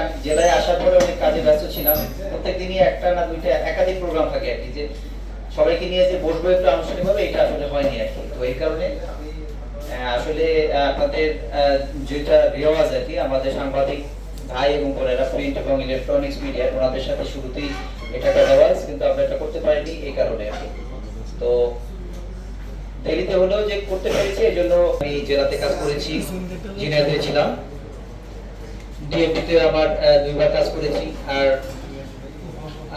আমি জেলায় আসার পরে অনেক কাজে ব্যস্ত ছিলাম। প্রত্যেক একটা না দুইটা একাধিক প্রোগ্রাম থাকে আর কি, যে সবাইকে নিয়ে যে বসবো একটু আনুষ্ঠানিকভাবে, এটা আসলে হয়নি আর তো এই কারণে আসলে আপনাদের যেটা রেওয়াজ আর কি, আমাদের সাংবাদিক ভাই এবং বোনেরা প্রিন্ট এবং ইলেকট্রনিক্স মিডিয়া ওনাদের সাথে শুরুতেই এটা একটা রেওয়াজ, কিন্তু আমরা এটা করতে পারিনি এই কারণে আর কি। তো দেরিতে হলেও যে করতে পেরেছি এই জন্য আমি জেলাতে কাজ করেছি জিনাতে ছিলাম। দুইবার কাজ করেছি, আর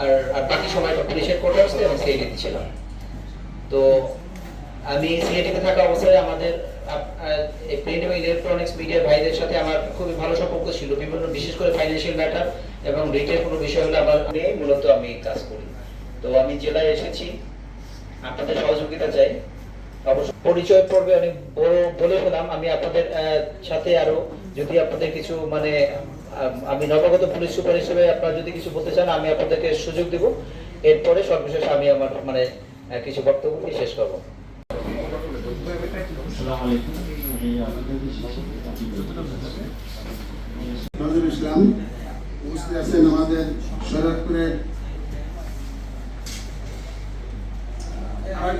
আর আর বাকি সময়টা পুলিশের কোয়ার্টার্সে সিআইডিতে ছিলাম তো আমি সিআইডিতে থাকা অবস্থায় আমাদের প্রিন্ট এবং ইলেকট্রনিক্স মিডিয়া ভাইদের সাথে আমার খুবই ভালো সম্পর্ক ছিল। বিভিন্ন, বিশেষ করে ফাইন্যান্সিয়াল ম্যাটার এবং রিটেল কোনো বিষয় হলে আমার মূলত আমি কাজ করি। তো আমি জেলায় এসেছি, আপনাদের সহযোগিতা চাই। পরিচয় পর্বে অনেক বড় বলে ফেলাম আমি আপনাদের সাথে আরও যদি আপনাদের কিছু মানে আমি নবাগত পুলিশ সুপার হিসেবে আপনারা যদি কিছু বলতে চান, আমি আপনাদেরকে সুযোগ দেব। এরপরে সর্বশেষ আমি আমার মানে কিছু বক্তব্য শেষ করব। নজরুল ইসলাম আমাদের শরৎপুরের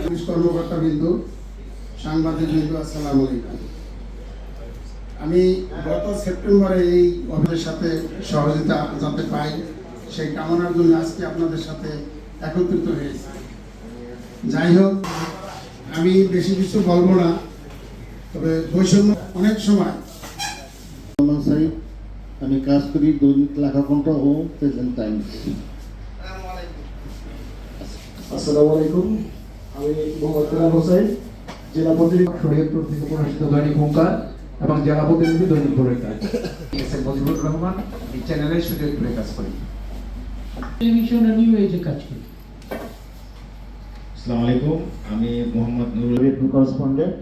পুলিশ কর্মকর্তা বিন্দু সাংবাদিক বিন্দু আসসালামু আলাইকুম। আমি গত সেপ্টেম্বরে এই অফিসের সাথে সহযোগিতা যাতে পাই সেই কামনার জন্য আজকে আপনাদের সাথে একত্রিত হয়েছি। যাই হোক আমি বেশি কিছু বলব না তবে বৈষম্য অনেক সময়। আমি কাজ করি দৈনিক লেখাকণ্ঠ ও প্রেজেন্ট টাইমস। আসসালামু আলাইকুম। আমি মোহাম্মদ কালাম হোসেন জেলা প্রতিনিধি শরীয়তপুর থেকে প্রকাশিত দৈনিক হুঙ্কার এবং জেলা প্রতিনিধি দৈনিক ভোরের কাজ। মজিবুর রহমান এই চ্যানেলে শরীয়তপুরে কাজ করি। টেলিভিশন নিউ এজে কাজ করি। আসসালামু আলাইকুম আমি Mohammad Nurul correspondent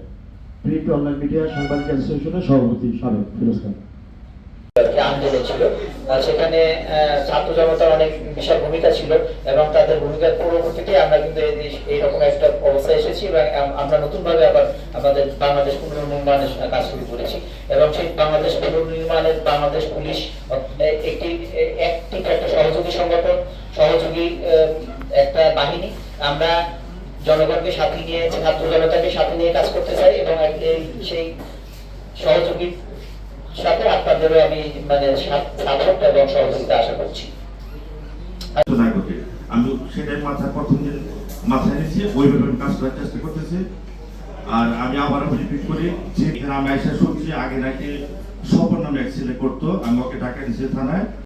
print online media সাংবাদিক অ্যাসোসিয়েশনের সভাপতি সাবেক ফিরোজ খান। আন্দোলন ছিল। সেখানে ছাত্র জনতার অনেক বিশাল ভূমিকা ছিল এবং তাদের ভূমিকার পরবর্তীতে আমরা কিন্তু এই- এইরকম একটা অবস্থায় এসেছি এবং আমরা নতুন ভাবে আবার আমাদের বাংলাদেশ পুনর্নির্মাণের কাজ শুরু করেছি। এবং সেই বাংলাদেশ পুনর্নির্মাণের বাংলাদেশ পুলিশ একটি একটি একটা সহযোগী সংগঠন, সহযোগী একটা বাহিনী। আমরা জনগণকে সাথে নিয়ে, ছাত্র জনতাকে সাথে নিয়ে কাজ করতে চাই এবং সেই সহযোগী সাথে আপনাদেরও আমি মানে সাপোর্ট এবং সহযোগিতা আশা করছি। আমি সেটাই মাথায় প্রথম দিন মাথায় নিয়েছি ওইভাবে কাজ করার চেষ্টা করতেছি। আর আমি আবারও রিপিট করি যে আমি এসে শুনছি, আগে নাকি স্বপন নামে এক ছেলে করতো, আমি ওকে ঢাকা নিচে থানায়।